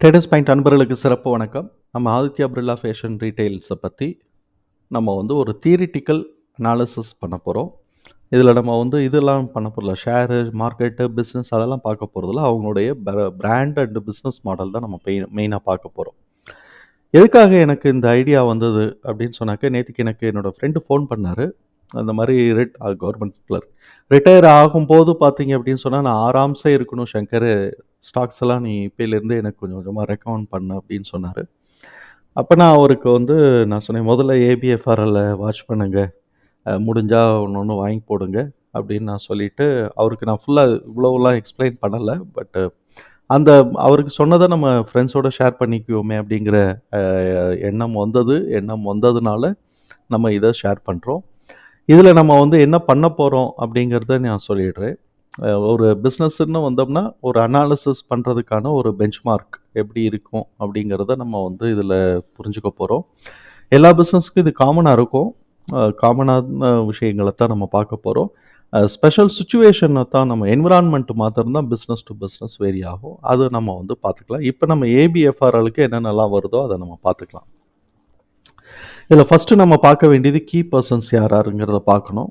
Traders point அன்பர்களுக்கு சிறப்பு வணக்கம். நம்ம ஆதித்யா பிர்லா ஃபேஷன் ரீட்டைல்ஸை பற்றி நம்ம வந்து ஒரு தியரிட்டிக்கல் அனாலிசிஸ் பண்ண போகிறோம் இதில் நம்ம வந்து இதெல்லாம் பண்ண போகிறல ஷேரு மார்க்கெட்டு பிஸ்னஸ் அதெல்லாம் பார்க்க போகிறதுல அவங்களுடைய பிராண்ட் அண்ட் பிஸ்னஸ் மாடல் தான் நம்ம மெயின் மெயினாக பார்க்க போகிறோம் எதுக்காக எனக்கு இந்த ஐடியா வந்தது அப்படின்னு சொன்னாக்க நேற்றுக்கு எனக்கு என்னோடய ஃப்ரெண்டு ஃபோன் பண்ணார். அந்த மாதிரி ரிட் கவர்மெண்ட் கிளர்க் ரிட்டையர் ஆகும்போது பார்த்தீங்க அப்படின்னு சொன்னால் நான் ஆராம்சே இருக்கணும் சங்கர். ஸ்டாக்ஸ் எல்லாம் நீ இப்போலேருந்து எனக்கு கொஞ்சம் கொஞ்சமாக ரெக்கமெண்ட் பண்ண அப்படின்னு சொன்னார். அப்போ நான் அவருக்கு வந்து நான் சொன்னேன் முதல்ல ஏபிஎஃப்ஆரில் வாட்ச் பண்ணுங்க. முடிஞ்சால் ஒன்று ஒன்று வாங்கி போடுங்க. அப்படின்னு நான் சொல்லிவிட்டு அவருக்கு நான் ஃபுல்லாக இவ்வளோலாம் எக்ஸ்பிளைன் பண்ணலை. பட்டு அந்த அவருக்கு சொன்னதை நம்ம ஃப்ரெண்ட்ஸோட ஷேர் பண்ணிக்குவோமே அப்படிங்கிற எண்ணம் வந்தது. எண்ணம் வந்ததுனால நம்ம இதை ஷேர் பண்ணுறோம் இதில் நம்ம வந்து என்ன பண்ண போகிறோம் அப்படிங்கிறத நான் சொல்லிடுறேன். ஒரு பிஸ்னஸ்ன்னு வந்தோம்னா ஒரு அனாலிசிஸ் பண்ணுறதுக்கான ஒரு பெஞ்ச்மார்க் எப்படி இருக்கும் அப்படிங்கிறத நம்ம வந்து இதில் புரிஞ்சுக்க போகிறோம் எல்லா பிஸ்னஸ்க்கும் இது காமனாக இருக்கும். காமனான விஷயங்களை தான் நம்ம பார்க்க போகிறோம் ஸ்பெஷல் சுச்சுவேஷனை தான் நம்ம என்விரான்மெண்ட் மாத்திரம் தான் பிஸ்னஸ் டு பிஸ்னஸ் வேரி ஆகும். அது நம்ம வந்து பார்த்துக்கலாம். இப்போ நம்ம ஏபிஎஃப்ஆர்எலுக்கு என்னென்னலாம் வருதோ அதை நம்ம பார்த்துக்கலாம். இதில் ஃபஸ்ட்டு நம்ம பார்க்க வேண்டியது கீ பர்சன்ஸ் யார் யாருங்கிறத பார்க்கணும்.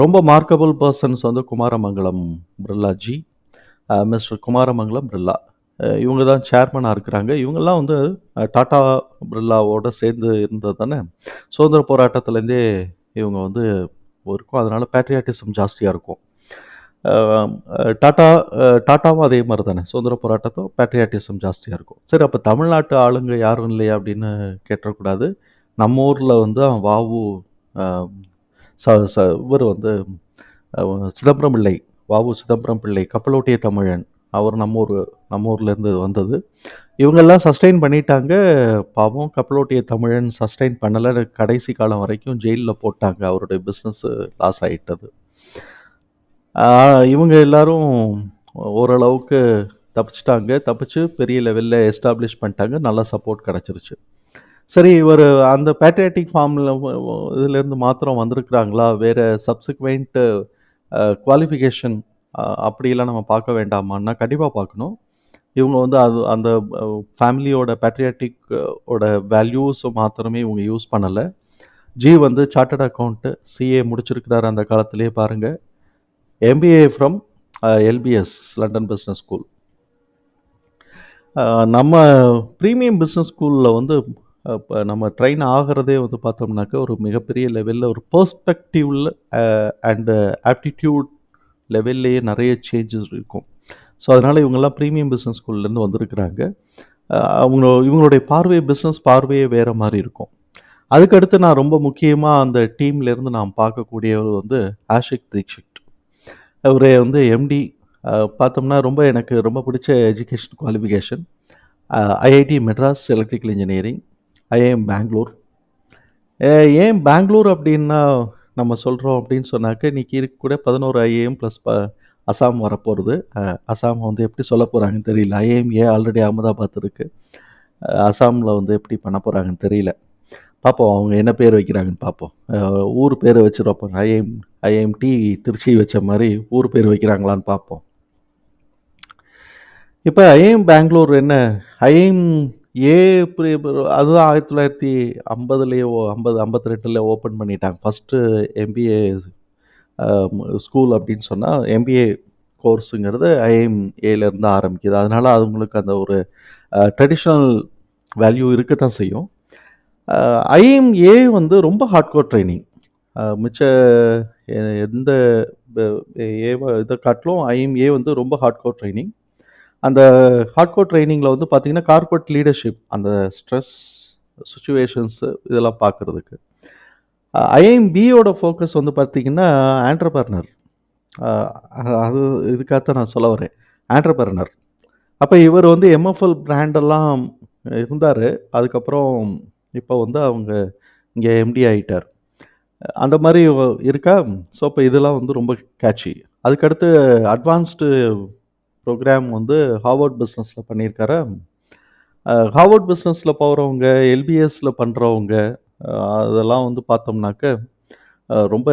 ரொம்ப மார்க்கபிள் பர்சன்ஸ் வந்து குமாரமங்கலம் பிர்லாஜி மிஸ்டர் குமாரமங்கலம் பிர்லா. இவங்க தான் சேர்மனாக இருக்கிறாங்க. இவங்கெல்லாம் வந்து டாட்டா பிர்லாவோடு சேர்ந்து இருந்தது தானே? சுதந்திர போராட்டத்துலேருந்தே இவங்க வந்து இருக்கும். அதனால் பேட்ரியாட்டிசம் ஜாஸ்தியாக இருக்கும். டாட்டா டாட்டாவும் அதே மாதிரி தானே? சுதந்திர போராட்டத்தும் பேட்ரியாட்டிசம் ஜாஸ்தியாக இருக்கும். சரி அப்போ தமிழ்நாட்டு ஆளுங்க யாரும் இல்லையா அப்படின்னு கேட்டக்கூடாது நம்ம ஊரில் வந்து வாவு ச ச இவர் வந்து சிதம்பரம் பிள்ளை வாவு சிதம்பரம் பிள்ளை கப்பலோட்டிய தமிழன். அவர் நம்ம ஊர் நம்ம ஊர்லேருந்து வந்தது. இவங்கெல்லாம் சஸ்டெயின் பண்ணிட்டாங்க. பாவம் கப்பலோட்டிய தமிழன் சஸ்டெயின் பண்ணலை. கடைசி காலம் வரைக்கும் ஜெயிலில் போட்டாங்க. அவருடைய பிஸ்னஸ் லாஸ் ஆகிட்டது இவங்க எல்லாரும் ஓரளவுக்கு தப்பிச்சிட்டாங்க. தப்பிச்சு பெரிய லெவலில் எஸ்டாப்ளிஷ் பண்ணிட்டாங்க. நல்ல சப்போர்ட் கிடச்சிருச்சு. சரி இவர் அந்த பேட்ரியாட்டிக் ஃபார்மில் இதுலேருந்து மாத்திரம் வந்திருக்கிறாங்களா? வேறு சப்சிக்வெண்ட் குவாலிஃபிகேஷன் அப்படியெல்லாம் நம்ம பார்க்க வேண்டாமான்னா கண்டிப்பாக பார்க்கணும். இவங்க வந்து அது அந்த ஃபேமிலியோட பேட்ரியாட்டிக் ஓட வேல்யூஸ் மாத்திரமே இவங்க யூஸ் பண்ணலை. ஜி வந்து சார்ட்டர்ட் அக்கௌண்ட்டு சிஏ முடிச்சிருக்கிறாரு அந்த காலத்திலே பாருங்கள் MBA from LBS London business school நம்ம ப்ரீமியம் பிஸ்னஸ் ஸ்கூலில் வந்து இப்போ நம்ம ட்ரெயின் ஆகிறதே வந்து பார்த்தோம்னாக்க ஒரு மிகப்பெரிய லெவலில் ஒரு பர்ஸ்பெக்டிவில் அண்டு ஆப்டிடியூட் லெவல்லையே நிறைய சேஞ்சஸ் இருக்கும். ஸோ அதனால் இவங்கெல்லாம் ப்ரீமியம் பிஸ்னஸ் ஸ்கூல்லேருந்து வந்திருக்கிறாங்க. அவங்க இவங்களுடைய பார்வை பிஸ்னஸ் பார்வையே வேறு மாதிரி இருக்கும். அதுக்கடுத்து நான் ரொம்ப முக்கியமாக அந்த டீம்லேருந்து நான் பார்க்கக்கூடியவர் வந்து ஆஷிக் தீக்ஷித் அவரே வந்து எம்டி பார்த்தோம்னா ரொம்ப எனக்கு ரொம்ப பிடிச்ச education qualification IIT Madras electrical engineering IAM Bangalore ஏன் பெங்களூர் அப்படின்னா நம்ம சொல்கிறோம் அப்படின்னு சொன்னாக்க இன்றைக்கி இருக்க கூட பதினோரு ஐஏஎம் ப்ளஸ் ப அசாம் வரப்போகிறது அசாம் வந்து எப்படி சொல்ல போகிறாங்கன்னு தெரியல. ஐஏஎம் ஏ ஆல்ரெடி அகமதாபாத் இருக்குது அசாமில் வந்து எப்படி பண்ண போகிறாங்கன்னு தெரியல. பார்ப்போம் அவங்க என்ன பேர் வைக்கிறாங்கன்னு பார்ப்போம் ஊர் பேர் வச்சுருப்போம். ஐஎம் ஐஏஎம் ஐஏஎம்டி திருச்சி வச்ச மாதிரி ஊர் பேர் வைக்கிறாங்களான்னு பார்ப்போம் இப்போ ஐஏஎம் பெங்களூர் என்ன? ஐஏஎம் ஏ அதுதான் ஆயிரத்தி தொள்ளாயிரத்தி ஐம்பதுலேயே ஐம்பது ஐம்பத்தி ரெண்டில் ஓப்பன் பண்ணிட்டாங்க ஃபஸ்ட்டு எம்பிஏ ஸ்கூல் அப்படின்னு சொன்னால் எம்பிஏ கோர்ஸுங்கிறது ஐஎம் ஏலேருந்து ஆரம்பிக்குது. அதனால் அவங்களுக்கு அந்த ஒரு ட்ரெடிஷ்னல் வேல்யூ இருக்க தான் செய்யும். ஐஎம் ஏ வந்து ரொம்ப ஹார்ட்கோர் ட்ரைனிங் மிச்ச எந்த ஏ இதை காட்டிலும் ஐஎம்ஏ வந்து ரொம்ப ஹார்ட்கோர் ட்ரைனிங் அந்த ஹார்ட்கோர் ட்ரைனிங்கில் வந்து பார்த்திங்கன்னா கார்பரேட் லீடர்ஷிப் அந்த ஸ்ட்ரெஸ் சுச்சுவேஷன்ஸு இதெல்லாம் பார்க்குறதுக்கு ஐஎம்பியோட ஃபோக்கஸ் வந்து பார்த்திங்கன்னா ஆண்டர்பர்னர் அது இதுக்காகத்தான் நான் சொல்ல வரேன். ஆண்டர்பர்னர் அப்போ இவர் வந்து எம்எஃப்எல் பிராண்டெல்லாம் இருந்தார். அதுக்கப்புறம் இப்போ வந்து அவங்க இங்கே எம்டி ஆகிட்டார் அந்த மாதிரி இருக்கா? ஸோ இப்போ இதெல்லாம் வந்து ரொம்ப கேட்சி அதுக்கடுத்து அட்வான்ஸ்டு ப்ரோக்ராம் வந்து ஹார்வர்ட் பிஸ்னஸில் பண்ணியிருக்காரு. ஹார்வர்ட் பிஸ்னஸில் போகிறவங்க எல்பிஎஸில் பண்ணுறவங்க அதெல்லாம் வந்து பார்த்தோம்னாக்க ரொம்ப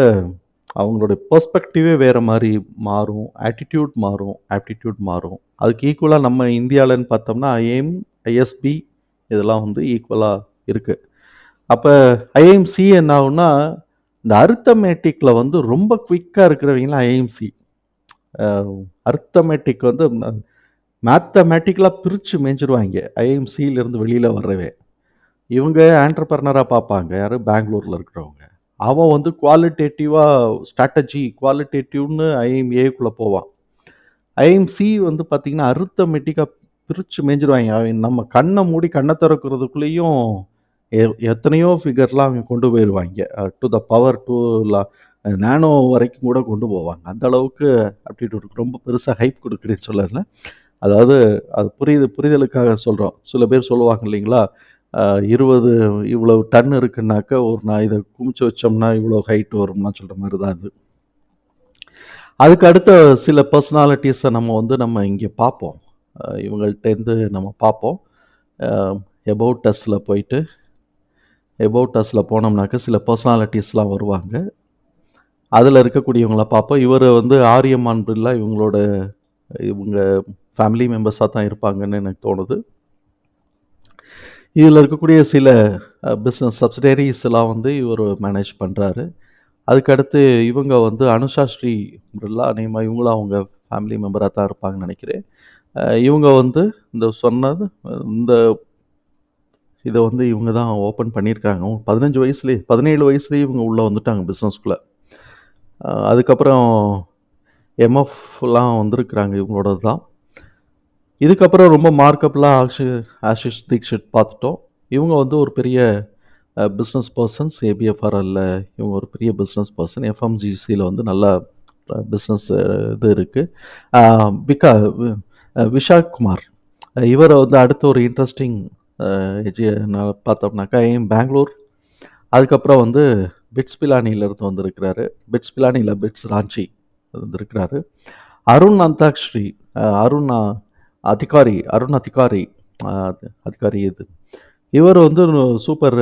அவங்களுடைய பெர்ஸ்பெக்டிவே வேறு மாதிரி மாறும். ஆட்டிடியூட் மாறும். ஆப்டிடியூட் மாறும். அதுக்கு ஈக்குவலாக நம்ம இந்தியாவில்னு பார்த்தோம்னா ஐஎம் ஐஎஸ்பி இதெல்லாம் வந்து ஈக்குவலாக இருக்குது அப்போ ஐஎம்சி என்ன ஆகுன்னா இந்த அரித்தமேட்டிக்கில் வந்து ரொம்ப குயிக்காக இருக்கிறவங்களாம் ஐஎம்சி அர்த்தமேட்டிக் வந்து மேத்தமேட்டிக்கலாக பிரித்து மேய்ஞ்சிருவாங்க ஐஎம்சியிலேருந்து வெளியில் வர்றவே. இவங்க ஆண்டர்பர்னராக பார்ப்பாங்க. யார்? பெங்களூரில் இருக்கிறவங்க. அவன் வந்து குவாலிட்டேட்டிவாக ஸ்ட்ராட்டஜி குவாலிட்டேட்டிவ்னு ஐஎம்ஏக்குள்ளே போவான். ஐஎம்சி வந்து பார்த்திங்கன்னா அர்த்தமேட்டிக்காக பிரித்து மேய்ஞ்சிருவாங்க அவன் நம்ம கண்ணை மூடி கண்ணை திறக்கிறதுக்குள்ளேயும் எ எத்தனையோ ஃபிகர்லாம் அவங்க கொண்டு போயிடுவாங்க to the power to nano வரைக்கும் கூட கொண்டு போவாங்க. அந்த அளவுக்கு aptitude ரொம்ப பெருசாக ஹைப் கொடுக்குறேன்னு சொல்லல. அதாவது அது புரியுது புரிதலுக்காக சொல்கிறோம் சில பேர் சொல்லுவாங்க இல்லைங்களா? இருபது இவ்வளவு டன் இருக்குன்னாக்க ஒரு நான் இதை குமிச்சு வச்சோம்னா இவ்வளோ ஹைட் வரும்னா சொல்கிற மாதிரி தான் அது. அதுக்கு அடுத்த சில பர்சனாலிட்டிஸை நம்ம வந்து நம்ம இங்கே பார்ப்போம். இவங்கள்ட்டேருந்து நம்ம பார்ப்போம். எபவுட் டஸ்ஸில் போயிட்டு எபவுட் டஸ்ஸில் போனோம்னாக்க சில பர்சனாலிட்டிஸ்லாம் வருவாங்க. அதில் இருக்கக்கூடியவங்கள பார்ப்போம். இவர் வந்து ஆரியம்மான் பிர்லா இவங்களோட இவங்க ஃபேமிலி மெம்பர்ஸாக தான் இருப்பாங்கன்னு எனக்கு தோணுது. இதில் இருக்கக்கூடிய சில பிஸ்னஸ் சப்சிடரிஸ் எல்லாம் வந்து இவர் மேனேஜ் பண்ணுறாரு அதுக்கடுத்து இவங்க வந்து அனுஷா ஸ்ரீ பிர்லா அநேகமாக இவங்களும் அவங்க ஃபேமிலி மெம்பராக தான் இருப்பாங்கன்னு நினைக்கிறேன். இவங்க வந்து இந்த சொன்னது இந்த இதை வந்து இவங்க தான் ஓப்பன் பண்ணியிருக்காங்க. பதினஞ்சு வயசுலேயே பதினேழு வயசுலேயே இவங்க உள்ளே வந்துட்டாங்க பிஸ்னஸ்குள்ளே அதுக்கப்புறம் எம்எஃப்லாம் வந்திருக்கிறாங்க இவங்களோட தான் இதுக்கப்புறம் ரொம்ப மார்க்கப்லாம் ஆஷி ஆஷிஷ் தீக்ஷித் பார்த்துட்டோம். இவங்க வந்து ஒரு பெரிய பிஸ்னஸ் பர்சன்ஸ் ஏபிஎஃப்ஆர்எல்ல இவங்க ஒரு பெரிய பிஸ்னஸ் பர்சன் எஃப்எம்ஜிசியில் வந்து நல்ல பிஸ்னஸ் இது இருக்குது பிகா விஷாக் குமார். இவரை வந்து அடுத்த ஒரு இன்ட்ரெஸ்டிங் பார்த்தோம்னாக்கா ஏன் பெங்களூர் அதுக்கப்புறம் வந்து பிட்ஸ் பிலானியிலேருந்து வந்திருக்கிறாரு. பிட்ஸ் பிலானியில் பிட்ஸ் ராஞ்சி வந்திருக்கிறாரு. அருண் அந்தாக்ஷ்ரி அருண் அதிகாரி அருண் அதிகாரி அதிகாரி இது. இவர் வந்து super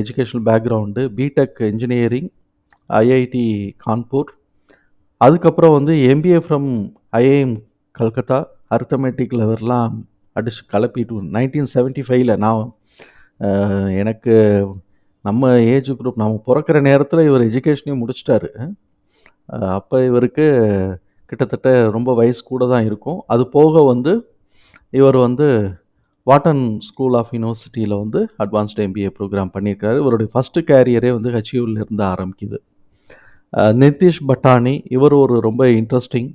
educational background BTech engineering IIT Kanpur. அதுக்கப்புறம் வந்து MBA from IIM Calcutta. Arithmetic லெவர்லாம் அடிச்சு கலப்பிட்டு நைன்டீன் செவன்ட்டி ஃபைவ்ல நான் எனக்கு நம்ம ஏஜ் குரூப் நம்ம பிறக்கிற நேரத்தில் இவர் எஜுகேஷனையும் முடிச்சிட்டாரு. அப்போ இவருக்கு கிட்டத்தட்ட ரொம்ப வயசு கூட தான் இருக்கும். அது போக வந்து இவர் வந்து வாட்டன் ஸ்கூல் ஆஃப் யூனிவர்சிட்டியில் வந்து அட்வான்ஸ்டு எம்பிஏ ப்ரோக்ராம் பண்ணியிருக்காரு. இவருடைய ஃபஸ்ட்டு கேரியரே வந்து HUL இருந்து ஆரம்பிக்குது. நிதிஷ் பட்டானி இவர் ஒரு ரொம்ப interesting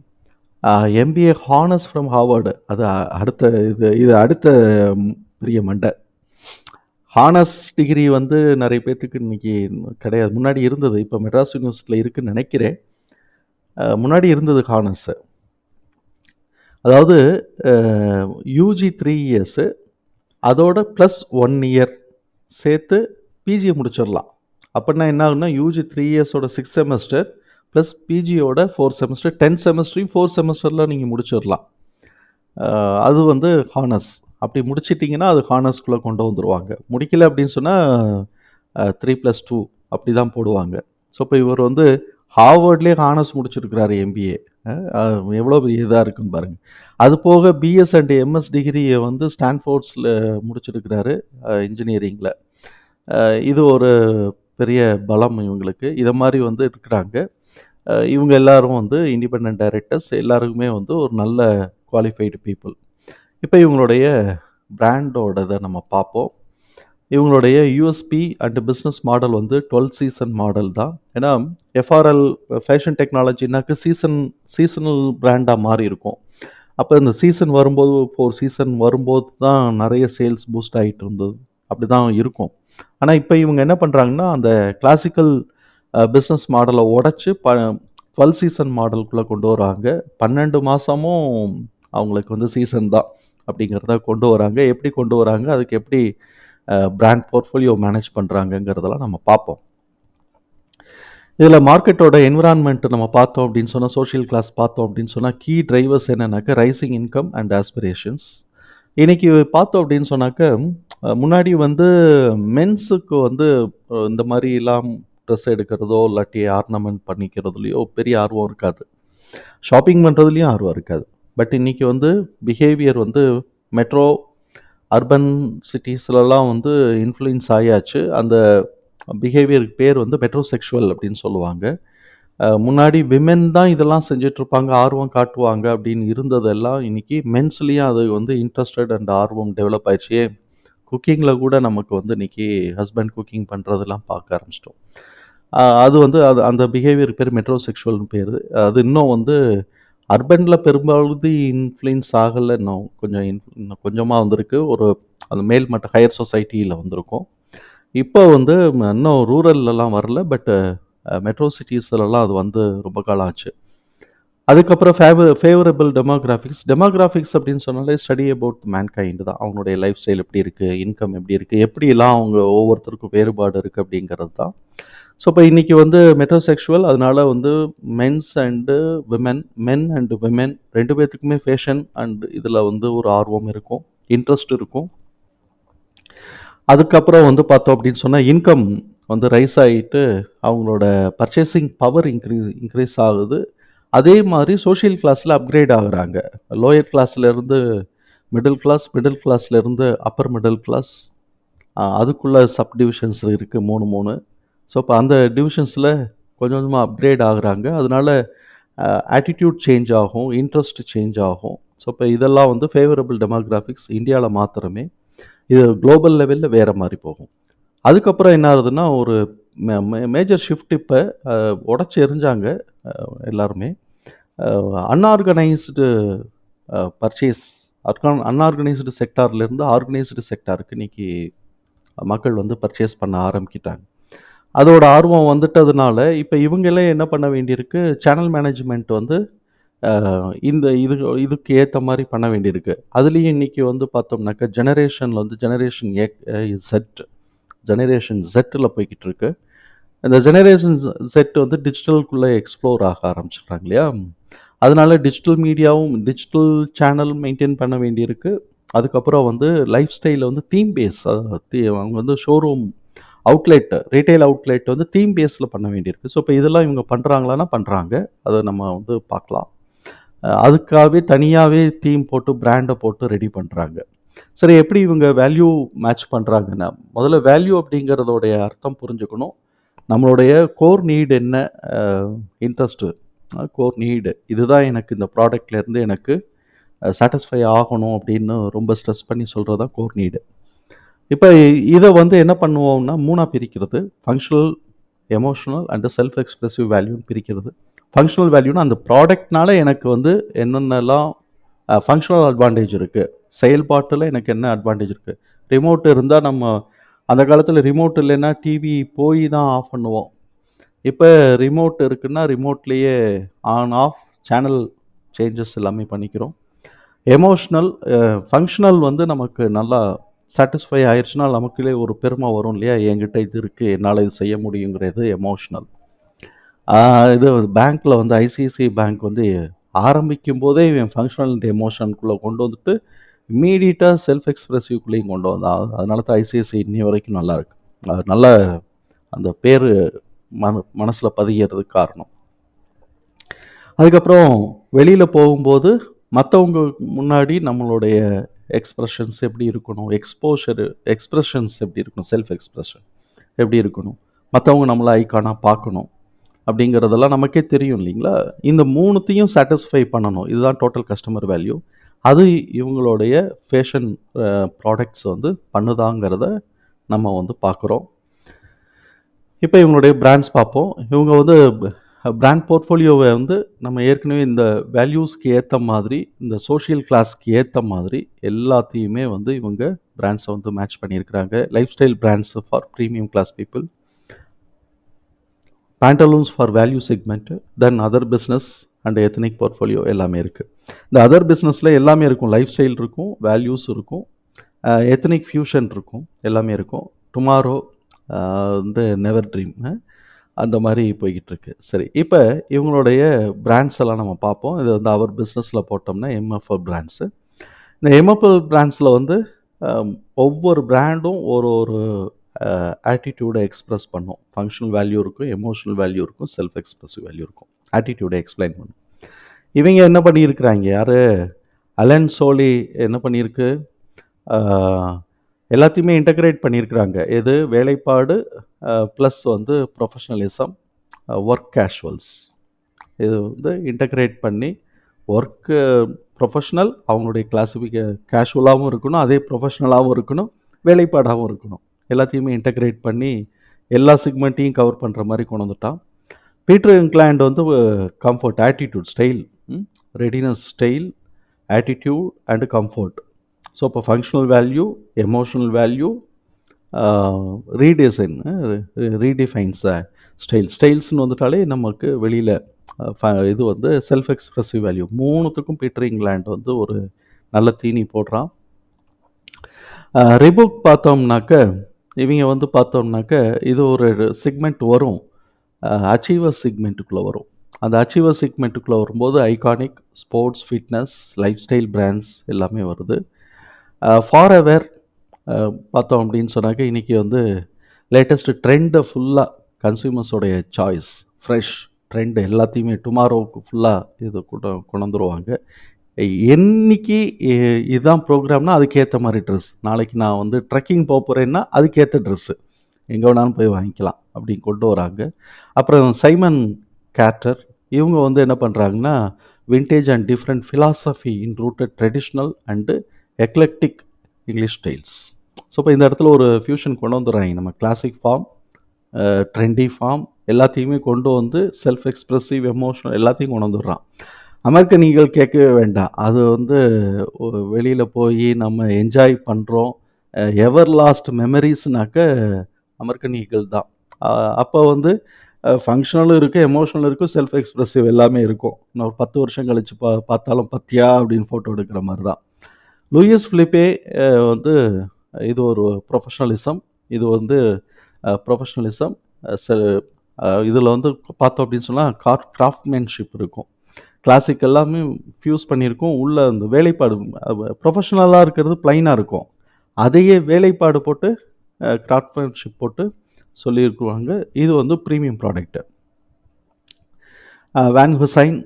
MBA honours from Harvard அது அடுத்த இது இது அடுத்த பெரிய மண்டை. ஹானர்ஸ் டிகிரி வந்து நிறைய பேர்த்துக்கு இன்னைக்கு கிடையாது. முன்னாடி இருந்தது. இப்போ மெட்ராஸ் யூனிவர்சிட்டியில் இருக்குன்னு நினைக்கிறேன். முன்னாடி இருந்தது ஹானர்ஸு அதாவது யூஜி த்ரீ இயர்ஸு அதோட ப்ளஸ் ஒன் இயர் சேர்த்து பிஜியை முடிச்சிடலாம். அப்படின்னா என்ன ஆகுனா யூஜி த்ரீ இயர்ஸோட சிக்ஸ் செமஸ்டர் ப்ளஸ் பிஜியோட ஃபோர் செமஸ்டர் டென் செமஸ்டரையும் ஃபோர் செமஸ்டரில் நீங்கள் முடிச்சிடலாம். அது வந்து ஹானர்ஸ் அப்படி முடிச்சிட்டிங்கன்னா அது ஹானர்ஸ்குள்ளே கொண்டு வந்துருவாங்க. முடிக்கல அப்படின்னு சொன்னால் த்ரீ ப்ளஸ் டூ அப்படி தான் போடுவாங்க. ஸோ இப்போ இவர் வந்து ஹார்வர்ட்லேயே ஹானர்ஸ் முடிச்சிருக்கிறாரு எம்பிஏ எவ்வளோ பெரிய இதாக இருக்குன்னு பாருங்கள் அது போக பிஎஸ் அண்ட் எம்எஸ் டிகிரியை வந்து ஸ்டான்ஃபோர்ட்ஸில் முடிச்சிருக்கிறாரு இன்ஜினியரிங்கில் இது ஒரு பெரிய பலம் இவங்களுக்கு. இதை மாதிரி வந்து இருக்கிறாங்க. இவங்க எல்லாரும் வந்து இண்டிபெண்ட் டைரக்டர்ஸ் எல்லாருக்குமே வந்து ஒரு நல்ல குவாலிஃபைடு பீப்புள் இப்போ இவங்களுடைய பிராண்டோடதை நம்ம பார்ப்போம். இவங்களுடைய யூஎஸ்பி அண்ட் பிஸ்னஸ் மாடல் வந்து டுவெல் சீசன் மாடல் தான். ஏன்னா எஃப்ஆர்எல் ஃபேஷன் டெக்னாலஜினாக்கு சீசன் சீசனல் பிராண்டாக மாறி இருக்கும். அப்போ இந்த சீசன் வரும்போது ஃபோர் சீசன் வரும்போது தான் நிறைய சேல்ஸ் பூஸ்ட் ஆகிட்டு இருந்தது. அப்படி தான் இருக்கும். ஆனால் இப்போ இவங்க என்ன பண்ணுறாங்கன்னா அந்த கிளாசிக்கல் பிஸ்னஸ் மாடலை உடச்சி ப டுவெல் சீசன் மாடலுக்குள்ளே கொண்டு வராங்க. பன்னெண்டு மாதமும் அவங்களுக்கு வந்து சீசன் தான். அப்படிங்கிறத கொண்டு வராங்க. எப்படி கொண்டு வராங்க? அதுக்கு எப்படி பிராண்ட் போர்ட்ஃபோலியோ மேனேஜ் பண்ணுறாங்கங்கிறதெல்லாம் நம்ம பார்ப்போம். இதில் மார்க்கெட்டோட என்விரான்மெண்ட் நம்ம பார்த்தோம் அப்படின்னு சொன்னால் சோஷியல் கிளாஸ் பார்த்தோம் அப்படின்னு சொன்னால் கீ டிரைவர்ஸ் என்னென்னாக்க ரைசிங் இன்கம் அண்ட் ஆஸ்பிரேஷன்ஸ் இன்றைக்கி பார்த்தோம் அப்படின்னு சொன்னாக்க முன்னாடி வந்து மென்ஸுக்கு வந்து இந்த மாதிரி எல்லாம் ட்ரெஸ் எடுக்கிறதோ இல்லாட்டி ஆர்னமெண்ட் பண்ணிக்கிறதுலையோ பெரிய ஆர்வம் இருக்காது. ஷாப்பிங் பண்ணுறதுலையும் ஆர்வம் இருக்காது. பட் இன்னைக்கு வந்து பிஹேவியர் வந்து மெட்ரோ அர்பன் சிட்டிஸ்லலாம் வந்து இன்ஃப்ளூயன்ஸ் ஆயாச்சு. அந்த பிஹேவியருக்கு பேர் வந்து மெட்ரோசெக்ஷுவல் அப்படின்னு சொல்லுவாங்க. முன்னாடி விமென் தான் இதெல்லாம் செஞ்சிட்ருப்பாங்க ஆர்வம் காட்டுவாங்க அப்படின்னு இருந்ததெல்லாம் இன்னைக்கு மென்ஸ்லேயும் அது வந்து இன்ட்ரெஸ்டட் அண்ட் ஆர்வம் டெவலப் ஆயிடுச்சு. குக்கிங்கில் கூட நமக்கு வந்து இன்றைக்கி ஹஸ்பண்ட் குக்கிங் பண்ணுறதெல்லாம் பார்க்க ஆரம்பிச்சிட்டோம். அது வந்து அது அந்த பிஹேவியர் பேர் மெட்ரோசெக்ஷுவல்னு பேர். அது இன்னும் வந்து அர்பனில் பெரும்பகுதி இன்ஃப்ளூயன்ஸ் ஆகலை இன்னும் கொஞ்சம் இன்னும் கொஞ்சமாக வந்திருக்கு. ஒரு அந்த மேல் மட்ட ஹையர் சொசைட்டியில் வந்திருக்கும். இப்போ வந்து இன்னும் ரூரல்லலாம் வரல பட்டு மெட்ரோ சிட்டிஸ்லலாம் அது வந்து ரொம்ப காலம் ஆச்சு. அதுக்கப்புறம் ஃபேவ ஃபேவரபிள் டெமோகிராஃபிக்ஸ் டெமோகிராஃபிக்ஸ் அப்படின்னு சொன்னாலே ஸ்டடி அபவுட் மேன்கைண்டு தான். அவங்களுடைய லைஃப் ஸ்டைல் எப்படி இருக்குது இன்கம் எப்படி இருக்குது எப்படிலாம் அவங்க ஒவ்வொருத்தருக்கும் வேறுபாடு இருக்குது அப்படிங்கிறது தான். ஸோ இப்போ இன்றைக்கி வந்து மெட்ரோசெக்ஷுவல் அதனால வந்து mens and women men and women ரெண்டு பேர்த்துக்குமே ஃபேஷன் அண்ட் இதில் வந்து ஒரு ஆர்வம் இருக்கும் இன்ட்ரெஸ்ட் இருக்கும். அதுக்கப்புறம் வந்து பார்த்தோம் அப்படின்னு சொன்னால் இன்கம் வந்து ரைஸ் ஆகிட்டு அவங்களோட பர்ச்சேசிங் பவர் இன்க்ரீஸ் இன்க்ரீஸ் ஆகுது. அதே மாதிரி சோஷியல் கிளாஸில் அப்கிரேட் ஆகுறாங்க. லோயர் கிளாஸ்லேருந்து மிடில் கிளாஸ் மிடில் கிளாஸ்லேருந்து அப்பர் மிடில் கிளாஸ் அதுக்குள்ள சப் டிவிஷன்ஸ் இருக்குது மூணு மூணு. ஸோ இப்போ அந்த டிவிஷன்ஸில் கொஞ்சம் கொஞ்சமாக அப்கிரேட் ஆகுறாங்க. அதனால ஆட்டிடியூட் சேஞ்ச் ஆகும் இன்ட்ரெஸ்ட் சேஞ்ச் ஆகும். ஸோ இப்போ இதெல்லாம் வந்து ஃபேவரபிள் டெமோகிராஃபிக்ஸ் இந்தியாவில் மாத்திரமே இது குளோபல் லெவலில் வேறு மாதிரி போகும். அதுக்கப்புறம் என்ன ஆகுதுன்னா ஒரு மேஜர் ஷிஃப்ட் இப்போ உடச்சி எரிஞ்சாங்க எல்லாருமே. அன்ஆர்கனைஸ்டு பர்ச்சேஸ் அன்ஆர்கனைஸ்டு செக்டார்லேருந்து ஆர்கனைஸ்டு செக்டாருக்கு இன்னைக்கு மக்கள் வந்து பர்ச்சேஸ் பண்ண ஆரம்பிக்கிட்டாங்க. அதோட ஆர்வம் வந்துட்டதுனால இப்போ இவங்களே என்ன பண்ண வேண்டியிருக்கு? சேனல் மேனேஜ்மெண்ட் வந்து இந்த இது இதுக்கு ஏற்ற மாதிரி பண்ண வேண்டியிருக்கு. அதுலேயும் இன்றைக்கி வந்து பார்த்தோம்னாக்கா ஜெனரேஷனில் வந்து ஜெனரேஷன் செட் ஜெனரேஷன் செட்டில் போய்கிட்டு இருக்கு இந்த ஜெனரேஷன் செட் வந்து டிஜிட்டலுக்குள்ளே எக்ஸ்ப்ளோர் ஆக ஆரம்பிச்சிடுறாங்க இல்லையா? அதனால டிஜிட்டல் மீடியாவும் டிஜிட்டல் சேனல் மெயின்டைன் பண்ண வேண்டியிருக்கு. அதுக்கப்புறம் வந்து லைஃப் ஸ்டைலில் வந்து தீம் பேஸ் அவங்க வந்து ஷோரூம் அவுட்லெட் ரீட்டைல் அவுட்லெட் வந்து தீம் பேஸில் பண்ண வேண்டியிருக்கு. ஸோ இப்போ இதெல்லாம் இவங்க பண்ணுறாங்களான்னா பண்ணுறாங்க அதை நம்ம வந்து பார்க்கலாம். அதுக்காகவே தனியாகவே தீம் போட்டு பிராண்டை போட்டு ரெடி பண்ணுறாங்க சரி எப்படி இவங்க வேல்யூ மேட்ச் பண்ணுறாங்கன்னா முதல்ல வேல்யூ அப்படிங்கிறதோடைய அர்த்தம் புரிஞ்சுக்கணும். நம்மளுடைய கோர் நீடு என்ன? இன்ட்ரெஸ்ட்டு கோர் நீடு இதுதான் எனக்கு இந்த ப்ராடக்ட்லேருந்து எனக்கு சாட்டிஸ்ஃபை ஆகணும் அப்படின்னு ரொம்ப ஸ்ட்ரெஸ் பண்ணி சொல்கிறது தான் கோர் நீடு இப்போ இதை வந்து என்ன பண்ணுவோம்னா மூணாக பிரிக்கிறது. Functional emotional and self expressive வேல்யூன்னு பிரிக்கிறது. ஃபங்க்ஷனல் வேல்யூனா அந்த ப்ராடக்ட்னால எனக்கு வந்து என்னென்னலாம் ஃபங்க்ஷனல் அட்வான்டேஜ் இருக்குது செயல்பாட்டில் எனக்கு என்ன அட்வான்டேஜ் இருக்குது ரிமோட் இருந்தால் நம்ம அந்த காலத்தில் ரிமோட் இல்லைன்னா டிவி போய் தான் ஆஃப் பண்ணுவோம். இப்போ ரிமோட் இருக்குன்னா ரிமோட்லேயே ஆன் ஆஃப் சேனல் சேஞ்சஸ் எல்லாமே பண்ணிக்கிறோம். எமோஷ்னல் ஃபங்க்ஷனல் வந்து நமக்கு நல்லா சாட்டிஸ்ஃபை ஆயிடுச்சுன்னா நமக்குள்ளே ஒரு பெருமை வரும் இல்லையா? என்கிட்ட இது இருக்குது என்னால் இது செய்ய முடியுங்கிறது எமோஷ்னல் இது பேங்க்கில் வந்து ஐசிஐசிஐ பேங்க் வந்து ஆரம்பிக்கும் போதே இவன் ஃபங்க்ஷனல் எமோஷனுக்குள்ளே கொண்டு வந்துட்டு இம்மீடியட்டாக செல்ஃப் எக்ஸ்பிரசிவ்குள்ளேயும் கொண்டு வந்தான். அதனால தான் ஐசிஐசிஐ இன்னி வரைக்கும் நல்லாயிருக்கு அது நல்ல அந்த பேர் மன மனசில் பதிகிறதுக்கு காரணம். அதுக்கப்புறம் வெளியில் போகும்போது மற்றவங்க முன்னாடி நம்மளுடைய எக்ஸ்ப்ரெஷன்ஸ் எப்படி இருக்கணும்? எக்ஸ்போஷரு எக்ஸ்ப்ரெஷன்ஸ் எப்படி இருக்கணும்? செல்ஃப் எக்ஸ்ப்ரெஷன் எப்படி இருக்கணும்? மற்றவங்க நம்மளை ஐக்கானாக பார்க்கணும் அப்படிங்கிறதெல்லாம் நமக்கே தெரியும் இல்லைங்களா? இந்த மூணுத்தையும் சாட்டிஸ்ஃபை பண்ணணும். இதுதான் டோட்டல் கஸ்டமர் வேல்யூ அது இவங்களுடைய ஃபேஷன் ப்ராடக்ட்ஸ் வந்து பண்ணுதாங்கிறத நம்ம வந்து பார்க்குறோம். இப்போ இவங்களுடைய பிராண்ட்ஸ் பார்ப்போம். இவங்க வந்து பிராண்ட் போர்ட்ஃபோலியோவை வந்து நம்ம ஏற்கனவே இந்த வேல்யூஸ்க்கு ஏற்ற மாதிரி இந்த சோஷியல் கிளாஸ்க்கு ஏற்ற மாதிரி எல்லாத்தையுமே வந்து இவங்க பிராண்ட்ஸை வந்து மேட்ச் பண்ணியிருக்கிறாங்க. Life style brands for premium class people Pantaloons for value segment then other business and ethnic portfolio எல்லாமே இருக்குது இந்த அதர் பிஸ்னஸில் எல்லாமே இருக்கும். லைஃப் ஸ்டைல் இருக்கும் வேல்யூஸ் இருக்கும் எத்தனிக் ஃபியூஷன் இருக்கும் எல்லாமே இருக்கும். டுமாரோ வந்து நெவர் ட்ரீம் அந்த மாதிரி போய்கிட்டு இருக்கு சரி இப்போ இவங்களுடைய பிராண்ட்ஸ் எல்லாம் நம்ம பார்ப்போம். இது வந்து அவர் பிஸ்னஸில் போட்டோம்னா எம்எஃப்எல் பிராண்ட்ஸு இந்த எம்எஃப்எல் பிராண்ட்ஸில் வந்து ஒவ்வொரு பிராண்டும் ஒரு ஒரு ஆட்டிடியூடை எக்ஸ்பிரஸ் பண்ணும். ஃபங்க்ஷனல் வேல்யூ இருக்கும் எமோஷனல் வேல்யூ இருக்கும் செல்ஃப் எக்ஸ்ப்ரெசிவ் வேல்யூ இருக்கும். ஆட்டிடியூடை எக்ஸ்பிளைன் பண்ணும். இவங்க என்ன பண்ணியிருக்கிறாங்க? யார்? அலன் சோலி என்ன பண்ணியிருக்கு? எல்லாத்தையுமே இன்டகிரேட் பண்ணியிருக்கிறாங்க. எது? வேலைப்பாடு ப்ளஸ் வந்து ப்ரொஃபஷனலிசம் ஒர்க் கேஷுவல்ஸ் இது வந்து இன்டகிரேட் பண்ணி ஒர்க்கு ப்ரொஃபஷ்னல் அவங்களுடைய கிளாஸிஃபிக கேஷுவலாகவும் இருக்கணும் அதே ப்ரொஃபஷ்னலாகவும் இருக்கணும் வேலைப்பாடாகவும் இருக்கணும். எல்லாத்தையுமே இன்டகிரேட் பண்ணி எல்லா செக்மெண்ட்டையும் கவர் பண்ணுற மாதிரி கொண்டு வந்துட்டான். பீட்டர் இங்க்லாண்ட் வந்து comfort attitude style readiness style attitude and comfort so இப்போ functional value emotional value redesign redefines style ஸ்டைல்ஸ்னு வந்துட்டாலே நமக்கு வெளியில் இது வந்து செல்ஃப் எக்ஸ்ப்ரெசிவ் வேல்யூ மூணுத்துக்கும் பீட்டர் இங்கிலாண்ட் வந்து ஒரு நல்ல தீனி போடுறான். ரிபுக் பார்த்தோம்னாக்க இவங்க வந்து பார்த்தோம்னாக்க இது ஒரு செக்மெண்ட் வரும். அச்சீவர் செக்மெண்ட்டுக்குள்ளே வரும். அந்த அச்சீவர் செக்மெண்ட்டுக்குள்ளே வரும்போது iconic sports fitness life style brands எல்லாமே வருது. ஃபார் எவர் பார்த்தோம் அப்படின்னு சொன்னாக்க இன்றைக்கி வந்து லேட்டஸ்ட்டு ட்ரெண்டை ஃபுல்லாக கன்சியூமர்ஸோடைய சாய்ஸ் ஃப்ரெஷ் ட்ரெண்டு எல்லாத்தையுமே டுமாரோவுக்கு ஃபுல்லாக இது கொண்டு கொண்டுருவாங்க என்னைக்கு இதுதான் ப்ரோக்ராம்னா அதுக்கேற்ற மாதிரி ட்ரெஸ் நாளைக்கு நான் வந்து ட்ரெக்கிங் போக போகிறேன்னா அதுக்கேற்ற ட்ரெஸ்ஸு எங்கே வேணாலும் போய் வாங்கிக்கலாம் அப்படின்னு கொண்டு வராங்க. அப்புறம் சைமன் கேட்டர் இவங்க வந்து என்ன பண்ணுறாங்கன்னா vintage and different philosophy in rooted traditional and eclectic English styles so இப்போ இந்த இடத்துல ஒரு ஃபியூஷன் கொண்டு வந்துடுறாங்க. நம்ம கிளாசிக் ஃபார்ம் ட்ரெண்டி ஃபார்ம் எல்லாத்தையுமே கொண்டு வந்து செல்ஃப் எக்ஸ்ப்ரெசிவ் எமோஷனல் எல்லாத்தையும் கொண்டு வந்துடுறான். அமெரிக்கன் ஈகிள் கேட்கவே வேண்டாம். அது வந்து வெளியில் போய் நம்ம என்ஜாய் பண்ணுறோம் எவர் லாஸ்ட் மெமரிஸ்னாக்க அமெரிக்கன் ஈகிள் தான். அப்போ வந்து ஃபங்க்ஷனலும் இருக்குது எமோஷனலும் இருக்கும் செல்ஃப் எக்ஸ்ப்ரெசிவ் எல்லாமே இருக்கும். இன்னும் ஒரு பத்து வருஷம் கழித்து பா பார்த்தாலும் பத்தியா அப்படின்னு ஃபோட்டோ எடுக்கிற மாதிரி தான். லூயிஸ் ஃபிலிப்பே வந்து இது ஒரு ப்ரொஃபஷ்னலிசம் இது வந்து ப்ரொஃபஷ்னலிசம் இதில் வந்து பார்த்தோம் அப்படின்னு சொன்னால் கார் கிராஃப்ட்மேன்ஷிப் இருக்கும். கிளாசிக் எல்லாமே ஃபியூஸ் பண்ணியிருக்கோம். உள்ளே அந்த வேலைப்பாடு ப்ரொஃபஷ்னலாக இருக்கிறது ப்ளைனாக இருக்கும். அதையே வேலைப்பாடு போட்டு கிராஃப்ட்மேன்ஷிப் போட்டு சொல்லியிருக்குவாங்க. இது வந்து ப்ரீமியம் ப்ராடக்ட்டு வேன் ஹுசைன்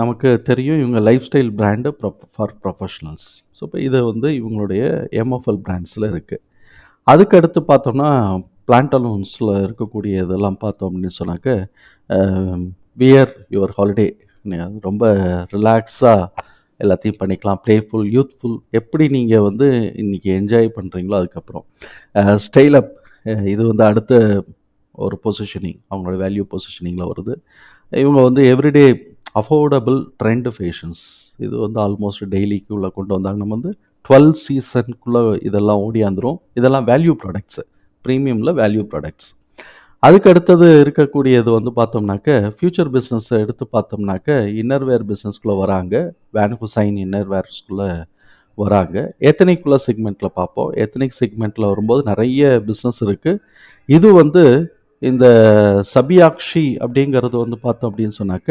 நமக்கு தெரியும் இவங்க life style brand for professionals so இப்போ இது வந்து இவங்களுடைய எம்எஃப்எல் பிராண்ட்ஸில் இருக்குது அதுக்கடுத்து பார்த்தோம்னா பிளான்டலோன்ஸில் இருக்கக்கூடிய இதெல்லாம் பார்த்தோம் அப்படின்னு சொன்னாக்க வியர் யுவர் ஹாலிடே ரொம்ப ரிலாக்ஸாக எல்லாத்தையும் பண்ணிக்கலாம். ப்ளேஃபுல் யூத்ஃபுல் எப்படி நீங்கள் வந்து இன்றைக்கி என்ஜாய் பண்ணுறீங்களோ அதுக்கப்புறம். ஸ்டைல் அப் இது வந்து அடுத்த ஒரு பொசிஷனிங் அவங்களோட வேல்யூ பொசிஷனிங்கில் வருது. இவங்க வந்து எவ்ரிடே அஃபோர்டபுள் ட்ரெண்ட் ஃபேஷன்ஸ் இது வந்து ஆல்மோஸ்ட் டெய்லிக்கு உள்ளே கொண்டு வந்தாங்க. நம்ம வந்து டுவெல் சீசனுக்குள்ளே இதெல்லாம் ஓடியாந்துரும் இதெல்லாம் வேல்யூ ப்ராடக்ட்ஸு ப்ரீமியமில் வேல்யூ ப்ராடக்ட்ஸ் அதுக்கு அடுத்தது இருக்கக்கூடியது வந்து பார்த்தோம்னாக்க ஃப்யூச்சர் பிஸ்னஸை எடுத்து பார்த்தோம்னாக்க இன்னர்வேர் பிஸ்னஸ்குள்ளே வராங்க. வேன் ஹுசைன் இன்னர்வேர்ஸ்குள்ளே வராங்க. எத்தனைக்குள்ள செக்மெண்ட்டில் பார்ப்போம். எத்தனிக் செக்மெண்ட்டில் வரும்போது நிறைய பிஸ்னஸ் இருக்குது இது வந்து இந்த சபியாக்ஷி அப்படிங்கிறது வந்து பார்த்தோம் அப்படின்னு சொன்னாக்க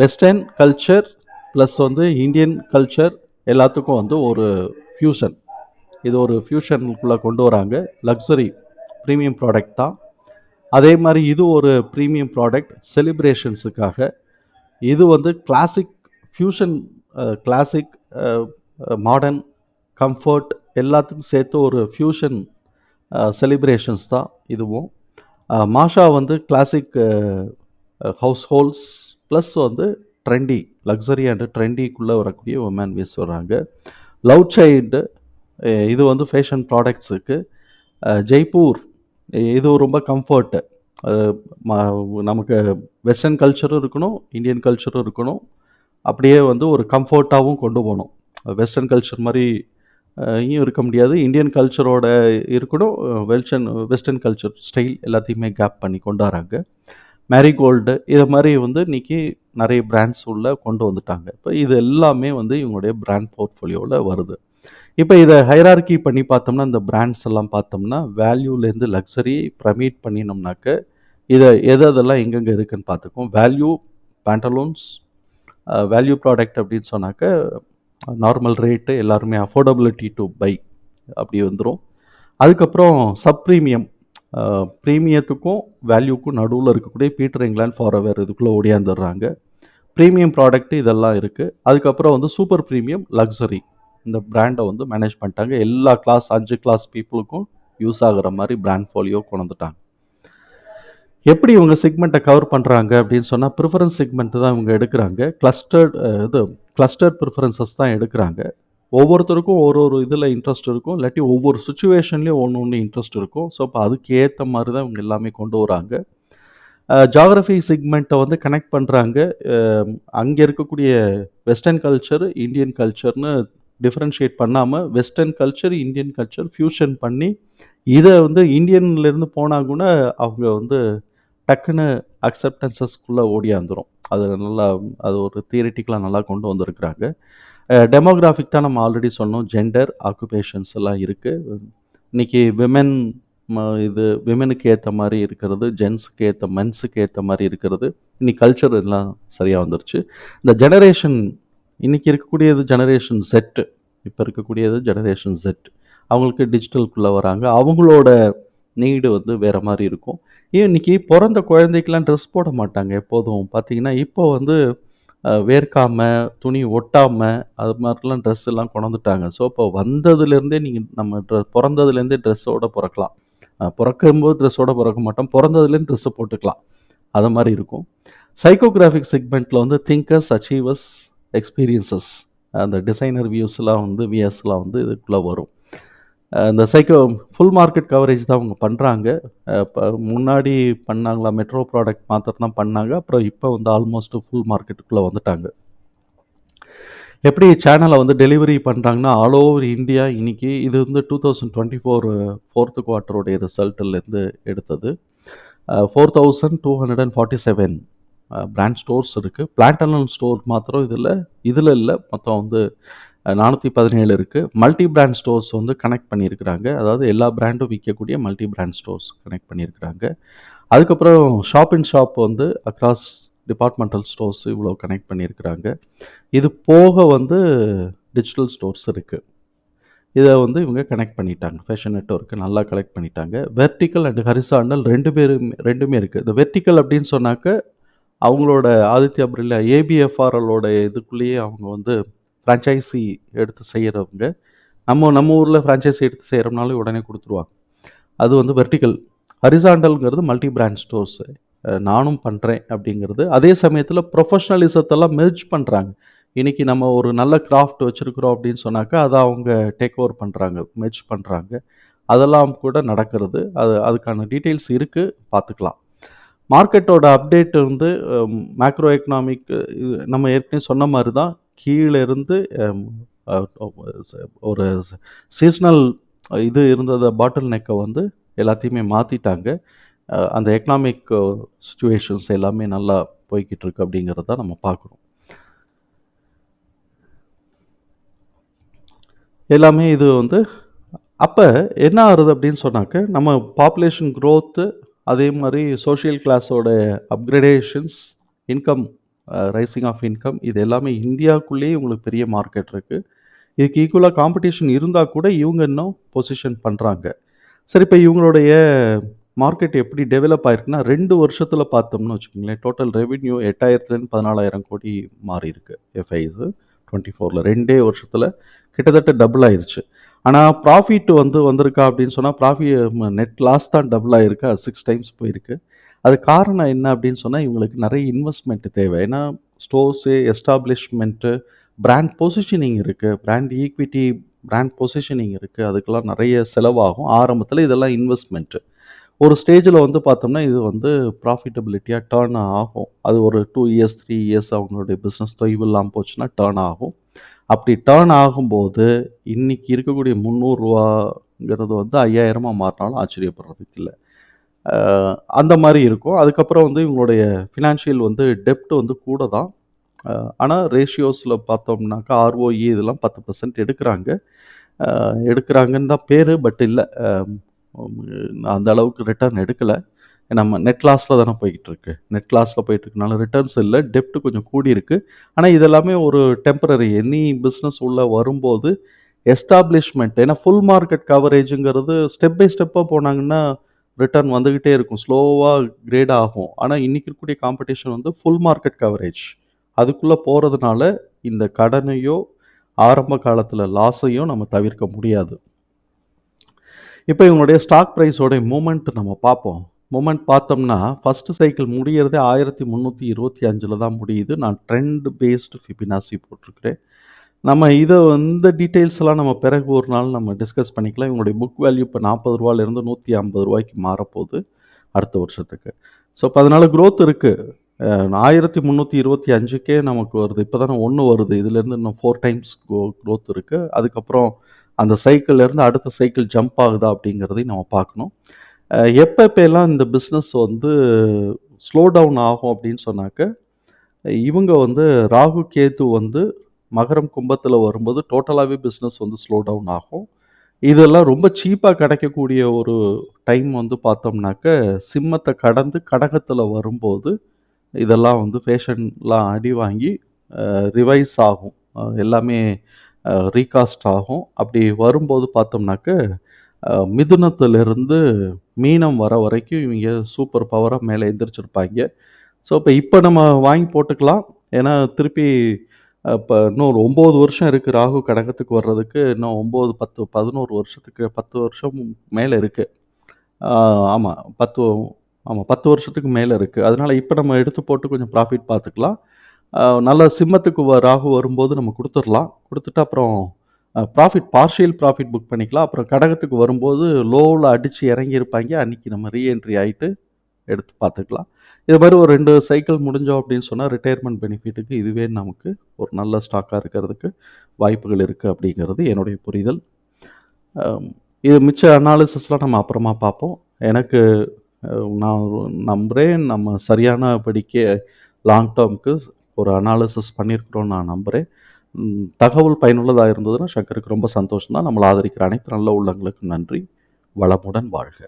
வெஸ்டர்ன் கல்ச்சர் ப்ளஸ் வந்து இந்தியன் கல்ச்சர் எல்லாத்துக்கும் வந்து ஒரு ஃப்யூஷன் இது ஒரு ஃப்யூஷனுக்குள்ளே கொண்டு வராங்க. லக்ஸரி ப்ரீமியம் ப்ராடக்ட் தான். அதே மாதிரி இது ஒரு ப்ரீமியம் ப்ராடக்ட் செலிப்ரேஷன்ஸுக்காக இது வந்து classic fusion classic modern comfort எல்லாத்துக்கும் சேர்த்து ஒரு ஃப்யூஷன் செலிப்ரேஷன்ஸ் தான் இதுவும். மாஷா வந்து கிளாசிக் ஹவுஸ் ஹோல்ஸ் ப்ளஸ் வந்து ட்ரெண்டி லக்ஸரி அண்டு ட்ரெண்டிக்குள்ளே வரக்கூடிய உமன் வேஸ் வர்றாங்க. லவ் சைல்டு இது வந்து ஃபேஷன் ப்ராடக்ட்ஸுக்கு ஜெய்ப்பூர் இது ரொம்ப கம்ஃபர்ட்டு நமக்கு வெஸ்டர்ன் கல்ச்சரும் இருக்கணும் இந்தியன் கல்ச்சரும் இருக்கணும். அப்படியே வந்து ஒரு கம்ஃபர்ட்டாகவும் கொண்டு போகணும். வெஸ்டர்ன் கல்ச்சர் மாதிரி இயும் இருக்க முடியாது. இந்தியன் கல்ச்சரோட இருக்கணும். வெல்ஷன் வெஸ்டர்ன் கல்ச்சர் ஸ்டைல் எல்லாத்தையுமே கேப் பண்ணி கொண்டு வராங்க மேரிகோல்டு இது மாதிரி வந்து இன்றைக்கி நிறைய பிராண்ட்ஸ் உள்ள கொண்டு வந்துட்டாங்க. இப்போ இது எல்லாமே வந்து இவங்களுடைய பிராண்ட் போர்ட்ஃபோலியோவில் வருது. இப்போ இதை ஹைரார்கி பண்ணி பார்த்தோம்னா இந்த பிராண்ட்ஸ் எல்லாம் பார்த்தோம்னா வேல்யூலேருந்து லக்ஸரி ப்ரமீட் பண்ணினோம்னாக்க இதை எது அதெல்லாம் எங்கெங்கே இருக்குதுன்னு பார்த்துக்கோம் வேல்யூ பேண்டலூன்ஸ் வேல்யூ ப்ராடக்ட் அப்படின்னு சொன்னாக்க நார்மல் ரேட்டு எல்லாருமே அஃபோர்டபிலிட்டி டு பை அப்படி வந்துடும் அதுக்கப்புறம் சப் ப்ரீமியம் ப்ரீமியத்துக்கும் வேல்யூக்கும் நடுவில் இருக்கக்கூடிய பீட்டர் இங்கிலாண்ட் ஃபார் இதுக்குள்ளே ஓடியாந்துடுறாங்க. ப்ரீமியம் ப்ராடக்ட் இதெல்லாம் இருக்குது அதுக்கப்புறம் வந்து சூப்பர் ப்ரீமியம் லக்ஸரி இந்த பிராண்டை வந்து மேனேஜ் பண்ணிட்டாங்க. எல்லா கிளாஸ் அஞ்சு கிளாஸ் பீப்புளுக்கும் யூஸ் ஆகிற மாதிரி பிராண்ட் ஃபோலியோ கொண்டுட்டாங்க எப்படி இவங்க செக்மெண்ட்டை கவர் பண்ணுறாங்க அப்படின்னு சொன்னால் ப்ரிஃபரன்ஸ் செக்மெண்ட் தான் இவங்க எடுக்கிறாங்க. கிளஸ்டர்ட் இது கிளஸ்டர் ப்ரிஃபரன்சஸ் தான் எடுக்கிறாங்க. ஒவ்வொருத்தருக்கும் ஒரு ஒரு இதில் இன்ட்ரெஸ்ட் இருக்கும். இல்லாட்டி ஒவ்வொரு சுச்சுவேஷன்லேயும் ஒன்று ஒன்று இன்ட்ரெஸ்ட் இருக்கும். ஸோ அப்போ அதுக்கு ஏற்ற மாதிரி தான் இவங்க எல்லாமே கொண்டு வராங்க. ஜாகிரஃபி செக்மெண்ட்டை வந்து கனெக்ட் பண்ணுறாங்க அங்கே இருக்கக்கூடிய வெஸ்டர்ன் கல்ச்சர் இந்தியன் கல்ச்சர்னு டிஃப்ரென்ஷியேட் பண்ணாமல் western culture Indian culture fusion பண்ணி இதை வந்து இந்தியன்லேருந்து போனால் கூட அவங்க வந்து டக்குன்னு அக்செப்டன்சஸ்க்குள்ளே ஓடியாந்துரும் அது நல்லா அது ஒரு தியரிட்டிக்கலாக நல்லா கொண்டு வந்திருக்கிறாங்க. டெமோகிராஃபிக் தான் நம்ம ஆல்ரெடி சொன்னோம். ஜெண்டர் ஆக்குபேஷன்ஸ் எல்லாம் இருக்குது இன்றைக்கி விமென் இது விமெனுக்கு ஏற்ற மாதிரி இருக்கிறது ஜென்ஸுக்கு ஏற்ற மென்ஸுக்கு ஏற்ற மாதிரி இருக்கிறது. இன்னைக்கு கல்ச்சர் எல்லாம் சரியாக வந்துருச்சு. இந்த ஜெனரேஷன் இன்னைக்கு இருக்கக்கூடியது ஜெனரேஷன் செட்டு இப்போ இருக்கக்கூடியது ஜெனரேஷன் செட் அவங்களுக்கு டிஜிட்டலுக்குள்ளே வராங்க. அவங்களோட நீடு வந்து வேறு மாதிரி இருக்கும். ஏன் இன்னைக்கு பிறந்த குழந்தைக்கெலாம் ட்ரெஸ் போட மாட்டாங்க எப்போதும்? பார்த்தீங்கன்னா இப்போ வந்து அஹ், வேர்க்காம துணி ஒட்டாம அது மாதிரிலாம் ட்ரெஸ் எல்லாம் கொண்டுட்டாங்க ஸோ இப்போ வந்ததுலேருந்தே நீங்கள் நம்ம ட்ரெஸ் பிறந்ததுலேருந்தே ட்ரெஸ்ஸோட பிறக்கலாம். அஹ், பிறக்கும்போது ட்ரெஸ்ஸோட பிறக்க மாட்டோம். பிறந்ததுலேருந்து ட்ரெஸ்ஸை போட்டுக்கலாம். அது மாதிரி இருக்கும். சைக்கோகிராஃபிக் செக்மெண்ட்டில் வந்து திங்கர்ஸ் அச்சீவர்ஸ் எக்ஸ்பீரியன்சஸ் அந்த டிசைனர் வியூஸ்லாம் வந்து விஎஸ்லாம் வந்து இதுக்குள்ளே வரும். இந்த சைக்கோ ஃபுல் மார்க்கெட் கவரேஜ் தான் அவங்க பண்ணுறாங்க இப்போ முன்னாடி பண்ணாங்களா மெட்ரோ ப்ராடக்ட் மாத்திரம் தான் பண்ணாங்க. அப்புறம் இப்போ வந்து ஆல்மோஸ்ட் ஃபுல் மார்க்கெட்டுக்குள்ளே வந்துட்டாங்க. எப்படி சேனலை வந்து டெலிவரி பண்ணுறாங்கன்னா ஆல் ஓவர் இந்தியா இன்னைக்கு இது வந்து two thousand twenty four fourth குவார்ட்டருடைய ரிசல்ட்டிலேருந்து எடுத்தது. Four thousand two hundred and forty seven brand stores இருக்குது பிளான்டனல் ஸ்டோர் மாத்திரம் இதில் இதில் இல்லை. மொத்தம் வந்து நானூற்றி பதினேழு இருக்குது மல்டி பிராண்ட் ஸ்டோர்ஸ் வந்து கனெக்ட் பண்ணியிருக்கிறாங்க. அதாவது எல்லா பிராண்டும் விற்கக்கூடிய மல்டி பிராண்ட் ஸ்டோர்ஸ் கனெக்ட் பண்ணியிருக்கிறாங்க. அதுக்கப்புறம் ஷாப் இன் ஷாப் வந்து அக்ராஸ் டிபார்ட்மெண்டல் ஸ்டோர்ஸ் இவ்வளோ கனெக்ட் பண்ணியிருக்கிறாங்க. இது போக வந்து டிஜிட்டல் ஸ்டோர்ஸ் இருக்குது இதை வந்து இவங்க கனெக்ட் பண்ணிட்டாங்க. ஃபேஷன் நெட்ஒர்க்கு நல்லா கலெக்ட் பண்ணிட்டாங்க. வெர்டிக்கல் அண்ட் ஹரிசாண்டல் ரெண்டு பேரும் ரெண்டுமே இருக்குது இந்த வெர்டிக்கல் அப்படின்னு சொன்னாக்க அவங்களோட ஆதித்யா பிரில்லா ஏபிஎஃப்ஆர்எலோட இதுக்குள்ளேயே அவங்க வந்து ஃப்ரான்ச்சைஸி எடுத்து செய்கிறவங்க நம்ம நம்ம ஊரில் ஃப்ரான்ச்சைஸி எடுத்து செய்கிறோம்னாலும் உடனே கொடுத்துருவாங்க. அது வந்து வெர்டிக்கல் ஹரிசாண்டல்ங்கிறது மல்டி பிராண்ட் ஸ்டோர்ஸு நானும் பண்ணுறேன் அப்படிங்கிறது. அதே சமயத்தில் ப்ரொஃபஷ்னலிசத்தெல்லாம் மெர்ஜ் பண்ணுறாங்க இன்னைக்கு நம்ம ஒரு நல்ல கிராஃப்ட் வச்சுருக்குறோம் அப்படின்னு சொன்னாக்கா அதை அவங்க டேக் ஓவர் பண்ணுறாங்க மெர்ஜ் பண்ணுறாங்க அதெல்லாம் கூட நடக்கிறது. அது அதுக்கான டீட்டெயில்ஸ் இருக்குது பார்த்துக்கலாம். மார்க்கெட்டோட அப்டேட் வந்து மேக்ரோ எக்கனாமிக் நம்ம ஏற்கனவே சொன்ன மாதிரி தான் கீழே இருந்து ஒரு சீஸ்னல் இது இருந்ததை பாட்டில் நெக்கை வந்து எல்லாத்தையுமே மாற்றிட்டாங்க அந்த எக்கனாமிக் சுச்சுவேஷன்ஸ் எல்லாமே நல்லா போய்கிட்டு இருக்கு அப்படிங்கிறத நம்ம பார்க்குறோம் எல்லாமே இது வந்து அப்போ என்ன ஆகுது அப்படின்னு சொன்னாக்க நம்ம பாப்புலேஷன் க்ரோத்து அதே மாதிரி சோஷியல் கிளாஸோட upgradations income rising of income இது எல்லாமே இந்தியாவுக்குள்ளேயே உங்களுக்கு பெரிய மார்க்கெட் இருக்குது இதுக்கு ஈக்குவலாக காம்படிஷன் இருந்தால் கூட இவங்க இன்னும் பொசிஷன் பண்ணுறாங்க சரி இப்போ இவங்களுடைய மார்க்கெட் எப்படி டெவலப் ஆயிருக்குன்னா ரெண்டு வருஷத்தில் பார்த்தோம்னு வச்சுக்கோங்களேன் டோட்டல் ரெவென்யூ எட்டாயிரத்துலேருந்து பதினாலாயிரம் கோடி மாறி இருக்கு. எஃப்ஐஸு டுவெண்ட்டி ஃபோரில் ரெண்டே வருஷத்தில் கிட்டத்தட்ட டபுள் ஆயிருச்சு. ஆனால் ப்ராஃபிட் வந்து வந்திருக்கா அப்படின்னு சொன்னால் ப்ராஃபிட் நெட் லாஸ் தான் டபுள் ஆயிருக்கு? அது சிக்ஸ் டைம்ஸ் போயிருக்கு. அது காரணம் என்ன அப்படின்னு சொன்னால் இவங்களுக்கு நிறைய இன்வெஸ்ட்மெண்ட் தேவை. ஏன்னா ஸ்டோர்ஸு எஸ்டாப்ளிஷ்மெண்ட்டு பிராண்ட் பொசிஷனிங் இருக்குது பிராண்ட் ஈக்விட்டி பிராண்ட் பொசிஷனிங் இருக்குது அதுக்கெல்லாம் நிறைய செலவாகும். ஆரம்பத்தில் இதெல்லாம் இன்வெஸ்ட்மெண்ட்டு ஒரு ஸ்டேஜில் வந்து பார்த்தோம்னா இது வந்து ப்ராஃபிட்டபிலிட்டியாக டேர்ன் ஆகும். அது ஒரு டூ இயர்ஸ் த்ரீ இயர்ஸ் அவங்களுடைய பிஸ்னஸ் தொய்வு இல்லாமல் போச்சுன்னா டேர்ன் ஆகும். அப்படி டேர்ன் ஆகும்போது இன்னைக்கு இருக்கக்கூடிய முந்நூறுரூவாங்கிறது வந்து ஐயாயிரமாக மாறினாலும் ஆச்சரியப்படுறதுக்கு இல்லை. அந்த மாதிரி இருக்கும். அதுக்கப்புறம் வந்து இவங்களுடைய ஃபினான்ஷியல் வந்து டெப்ட் வந்து கூட தான் ஆனால் ரேஷியோஸில் பார்த்தோம்னாக்கா ஆர்ஓஇ இதெல்லாம் பத்து பர்சன்ட் எடுக்கிறாங்க. எடுக்கிறாங்கன்னு தான் பேர் பட் இல்லை. அந்த அளவுக்கு ரிட்டர்ன் எடுக்கலை. நம்ம நெட் லாஸில் தானே போய்கிட்டு இருக்கு. நெட் லாஸில் போயிட்டுருக்கனால ரிட்டர்ன்ஸ் இல்லை. டெப்ட் கொஞ்சம் கூடியிருக்கு ஆனால் இதெல்லாமே ஒரு டெம்பரரி எனி பிஸ்னஸ் உள்ளே வரும்போது எஸ்டாப்ளிஷ்மெண்ட் ஏன்னா ஃபுல் மார்க்கெட் கவரேஜுங்கிறது ஸ்டெப் பை ஸ்டெப்பாக போனாங்கன்னா ரிட்டர்ன் வந்துக்கிட்டே இருக்கும். ஸ்லோவாக கிரேட் ஆகும். ஆனால் இன்றைக்கி இருக்கக்கூடிய காம்படிஷன் வந்து ஃபுல் மார்க்கெட் கவரேஜ் அதுக்குள்ளே போகிறதுனால இந்த கடனையோ ஆரம்ப காலத்தில் லாஸையும் நம்ம தவிர்க்க முடியாது. இப்போ இவங்களுடைய ஸ்டாக் ப்ரைஸோடைய மூமெண்ட் நம்ம பார்ப்போம். மூமெண்ட் பார்த்தோம்னா ஃபஸ்ட்டு சைக்கிள் முடியறதே ஆயிரத்தி முந்நூற்றி இருபத்தி அஞ்சில் தான் முடியுது. நான் ட்ரெண்ட் பேஸ்டு ஃபிபினாசி போட்டிருக்கிறேன். நம்ம இதை இந்த டீட்டெயில்ஸ்லாம் நம்ம பிறகு ஒரு நாள் நம்ம டிஸ்கஸ் பண்ணிக்கலாம். இவங்களுடைய புக் வேல்யூ இப்போ நாற்பது ரூபாலேருந்து நூற்றி ஐம்பது ரூபாய்க்கு மாறப்போகுது அடுத்த வருஷத்துக்கு. ஸோ இப்போ அதனால் க்ரோத் இருக்குது ஆயிரத்தி முந்நூற்றி இருபத்தி அஞ்சுக்கே நமக்கு வருது. இப்போ தானே ஒன்று வருது. இதுலேருந்து இன்னும் ஃபோர் டைம்ஸ் க்ரோத் இருக்குது அதுக்கப்புறம் அந்த சைக்கிள்லேருந்து அடுத்த சைக்கிள் ஜம்ப் ஆகுதா அப்படிங்கிறதையும் நம்ம பார்க்கணும். எப்போ எப்போல்லாம் இந்த பிஸ்னஸ் வந்து ஸ்லோ டவுன் ஆகும் அப்படின்னு சொன்னாக்க இவங்க வந்து ராகு கேது வந்து மகரம் கும்பத்தில் வரும்போது டோட்டலாகவே பிஸ்னஸ் வந்து ஸ்லோ டவுன் ஆகும். இதெல்லாம் ரொம்ப சீப்பாக கிடைக்கக்கூடிய ஒரு டைம் வந்து பார்த்தோம்னாக்க சிம்மத்தை கடந்து கடகத்தில் வரும்போது இதெல்லாம் வந்து ஃபேஷன்லாம் அடி வாங்கி ரிவைஸ் ஆகும். எல்லாமே ரீகாஸ்ட் ஆகும். அப்படி வரும்போது பார்த்தோம்னாக்க மிதுனத்திலிருந்து மீனம் வர வரைக்கும் இவங்க சூப்பர் பவராக மேலே எந்திரிச்சிருப்பாங்க. ஸோ இப்போ இப்போ நம்ம வாங்கி போட்டுக்கலாம். ஏன்னா திருப்பி இப்போ இன்னும் ஒரு ஒம்பது வருஷம் இருக்குது ராகு கடகத்துக்கு வர்றதுக்கு. இன்னும் ஒம்பது பத்து பதினோரு வருஷத்துக்கு பத்து வருஷம் மேலே இருக்குது ஆமாம் பத்து ஆமாம் பத்து வருஷத்துக்கு மேலே இருக்குது அதனால் இப்போ நம்ம எடுத்து போட்டு கொஞ்சம் ப்ராஃபிட் பார்த்துக்கலாம் நல்ல சிம்மத்துக்கு வ- ராகு வரும்போது நம்ம கொடுத்துடலாம். கொடுத்துட்டு அப்புறம் ப்ராஃபிட் பார்ஷியல் ப்ராஃபிட் புக் பண்ணிக்கலாம். அப்புறம் கடகத்துக்கு வரும்போது லோவில் அடித்து இறங்கியிருப்பாங்க. அன்றைக்கி நம்ம ரீஎன்ட்ரி ஆகிட்டு எடுத்து பார்த்துக்கலாம் இது மாதிரி ஒரு ரெண்டு சைக்கிள் முடிஞ்சோம் அப்படின்னு சொன்னால் ரிட்டையர்மெண்ட் பெனிஃபிட்டுக்கு இதுவே நமக்கு ஒரு நல்ல ஸ்டாக்காக இருக்கிறதுக்கு வாய்ப்புகள் இருக்குது அப்படிங்கிறது என்னுடைய புரிதல். இது மிச்ச அனாலிசிஸ்லாம் நம்ம அப்புறமா பார்ப்போம். எனக்கு நான் நம்புகிறேன் நம்ம சரியான படிக்க லாங் டேர்முக்கு ஒரு அனாலிசிஸ் பண்ணியிருக்கிறோம் நான் நம்புகிறேன் தகவல் பயனுள்ளதாக இருந்ததுன்னா சங்கருக்கு ரொம்ப சந்தோஷம் தான் நம்மளை ஆதரிக்கிற அனைத்து நல்ல உள்ளங்களுக்கு நன்றி. வளமுடன் வாழ்க.